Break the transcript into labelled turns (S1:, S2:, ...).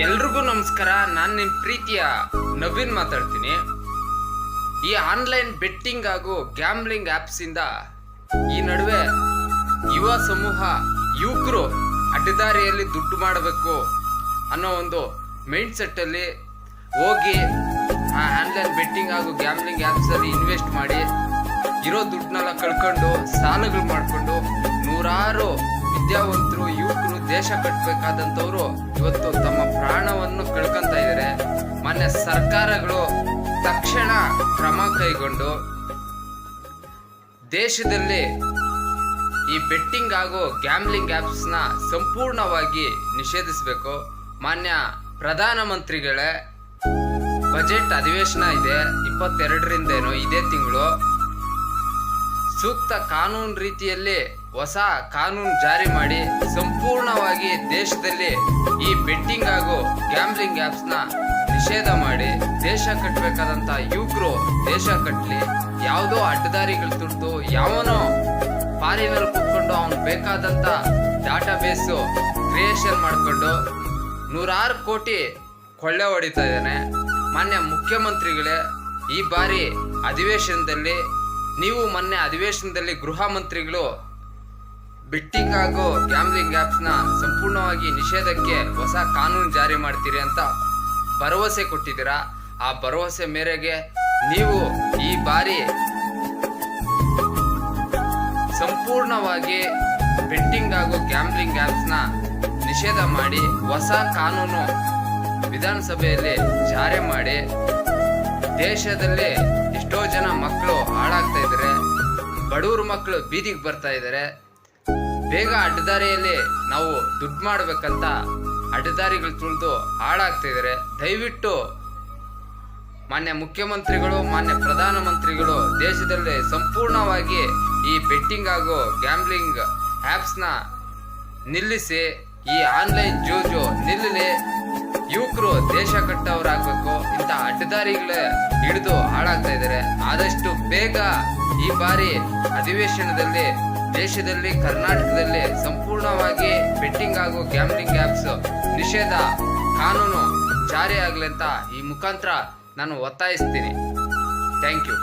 S1: ಎಲ್ರಿಗೂ ನಮಸ್ಕಾರ. ನಾನು ನಿಮ್ಮ ಪ್ರೀತಿಯ ನವೀನ್ ಮಾತಾಡ್ತೀನಿ. ಈ ಆನ್ಲೈನ್ ಬೆಟ್ಟಿಂಗ್ ಹಾಗೂ ಗ್ಯಾಮ್ಲಿಂಗ್ ಆ್ಯಪ್ಸಿಂದ ಈ ನಡುವೆ ಯುವ ಸಮೂಹ, ಯುವಕರು ಅಡ್ಡದಾರಿಯಲ್ಲಿ ದುಡ್ಡು ಮಾಡಬೇಕು ಅನ್ನೋ ಒಂದು ಮೈಂಡ್ ಸೆಟ್ಟಲ್ಲಿ ಹೋಗಿ ಆ ಆನ್ಲೈನ್ ಬೆಟ್ಟಿಂಗ್ ಹಾಗೂ ಗ್ಯಾಮ್ಲಿಂಗ್ ಆ್ಯಪ್ಸಲ್ಲಿ ಇನ್ವೆಸ್ಟ್ ಮಾಡಿ ಇರೋ ದುಡ್ಡನ್ನೆಲ್ಲ ಕಳ್ಕೊಂಡು ಸಾಲಗಳು ಮಾಡಿಕೊಂಡು ನೂರಾರು ವಿದ್ಯಾವಂತರು ದೇಶ ಕಟ್ಟಬೇಕಾದಂಥವ್ರು ಇವತ್ತು ತಮ್ಮ ಪ್ರಾಣವನ್ನು ಕಳ್ಕೊಂತ ಇದ್ದಾರೆ. ಮಾನ್ಯ ಸರ್ಕಾರಗಳು ತಕ್ಷಣ ಕ್ರಮ ಕೈಗೊಂಡು ದೇಶದಲ್ಲಿ ಈ ಬೆಟ್ಟಿಂಗ್ ಹಾಗೂ ಗ್ಯಾಮ್ಲಿಂಗ್ ಆ್ಯಪ್ಸ್ನ ಸಂಪೂರ್ಣವಾಗಿ ನಿಷೇಧಿಸಬೇಕು. ಮಾನ್ಯ ಪ್ರಧಾನಮಂತ್ರಿಗಳೇ, ಬಜೆಟ್ ಅಧಿವೇಶನ ಇದೆ ಇಪ್ಪತ್ತೆರಡರಿಂದೇನೋ ಇದೇ ತಿಂಗಳು. ಸೂಕ್ತ ಕಾನೂನು ರೀತಿಯಲ್ಲಿ ಹೊಸ ಕಾನೂನು ಜಾರಿ ಮಾಡಿ ಸಂಪೂರ್ಣವಾಗಿ ದೇಶದಲ್ಲಿ ಈ ಬೆಟ್ಟಿಂಗ್ ಹಾಗೂ ಗ್ಯಾಮ್ಲಿಂಗ್ ಆ್ಯಪ್ಸ್ನ ನಿಷೇಧ ಮಾಡಿ ದೇಶ ಕಟ್ಟಬೇಕಾದಂಥ ಯುವಕರು ದೇಶ ಕಟ್ಟಲಿ ಯಾವುದೋ ಅಡ್ಡದಾರಿಗಳು ತುರ್ತು ಯಾವನೋ ಪಾರಿನಲ್ಲಿ ಕೂತ್ಕೊಂಡು ಅವನು ಬೇಕಾದಂಥ ಡಾಟಾ ಬೇಸು ಕ್ರಿಯೇಷನ್ ಮಾಡಿಕೊಂಡು ನೂರಾರು ಕೋಟಿ ಕೊಳ್ಳೆ ಹೊಡಿತಾ ಇದ್ದಾನೆ. ಮಾನ್ಯ ಮುಖ್ಯಮಂತ್ರಿಗಳೇ, ಈ ಬಾರಿ ಅಧಿವೇಶನದಲ್ಲಿ ನೀವು ಮೊನ್ನೆ ಅಧಿವೇಶನದಲ್ಲಿ ಗೃಹ ಮಂತ್ರಿಗಳು ಬಿಟ್ಟಿಂಗ್ ಹಾಗೂ ಗ್ಯಾಮ್ಲಿಂಗ್ ಆ್ಯಪ್ಸ್ನ ಸಂಪೂರ್ಣವಾಗಿ ನಿಷೇಧಕ್ಕೆ ಹೊಸ ಕಾನೂನು ಜಾರಿ ಮಾಡ್ತೀರಿ ಅಂತ ಭರವಸೆ ಕೊಟ್ಟಿದ್ದೀರಾ? ಆ ಭರವಸೆ ಮೇರೆಗೆ ನೀವು ಈ ಬಾರಿ ಸಂಪೂರ್ಣವಾಗಿ ಬೆಟ್ಟಿಂಗ್ ಹಾಗೂ ಗ್ಯಾಮ್ಲಿಂಗ್ ಆ್ಯಪ್ಸ್ನ ನಿಷೇಧ ಮಾಡಿ ಹೊಸ ಕಾನೂನು ವಿಧಾನಸಭೆಯಲ್ಲಿ ಜಾರಿ ಮಾಡಿ ದೇಶದಲ್ಲಿ ಎಷ್ಟೋ ಜನ ಮಕ್ಕಳು ಹಾಳಾಗ್ತಾ ಇದ್ದಾರೆ. ಬಡವ್ರ ಮಕ್ಕಳು ಬೀದಿಗೆ ಬರ್ತಾ ಇದ್ದಾರೆ. ಬೇಗ ಅಡ್ಡದಾರಿಯಲ್ಲಿ ನಾವು ದುಡ್ಡು ಮಾಡಬೇಕಂತ ಅಡ್ಡದಾರಿಗಳು ತುಳಿದು ಹಾಳಾಗ್ತಾ ಇದ್ದಾರೆ. ದಯವಿಟ್ಟು ಮಾನ್ಯ ಮುಖ್ಯಮಂತ್ರಿಗಳು, ಮಾನ್ಯ ಪ್ರಧಾನಮಂತ್ರಿಗಳು ದೇಶದಲ್ಲಿ ಸಂಪೂರ್ಣವಾಗಿ ಈ ಬೆಟ್ಟಿಂಗ್ ಹಾಗೂ ಗ್ಯಾಮ್ಲಿಂಗ್ ಆ್ಯಪ್ಸ್ನ ನಿಲ್ಲಿಸಿ ಈ ಆನ್ಲೈನ್ ಜೂಜು ನಿಲ್ಲಲಿ. ಯುವಕರು ದೇಶ ಕಟ್ಟವರಾಗಬೇಕು. ಅಡ್ಡದಾರಿಗಳ ಹಿಡಿದು ಹಾಳಾಗ್ತಾ ಇದ್ದಾರೆ. ಆದಷ್ಟು ಬೇಗ ಈ ಬಾರಿ ಅಧಿವೇಶನದಲ್ಲಿ ದೇಶದಲ್ಲಿ, ಕರ್ನಾಟಕದಲ್ಲಿ ಸಂಪೂರ್ಣವಾಗಿ ಬೆಟ್ಟಿಂಗ್ ಹಾಗೂ ಗ್ಯಾಮ್ಲಿಂಗ್ ಆ್ಯಪ್ಸ್ ನಿಷೇಧ ಕಾನೂನು ಜಾರಿ ಆಗಲಿ ಅಂತ ಈ ಮುಖಾಂತರ ನಾನು ಒತ್ತಾಯಿಸ್ತೀನಿ. Thank you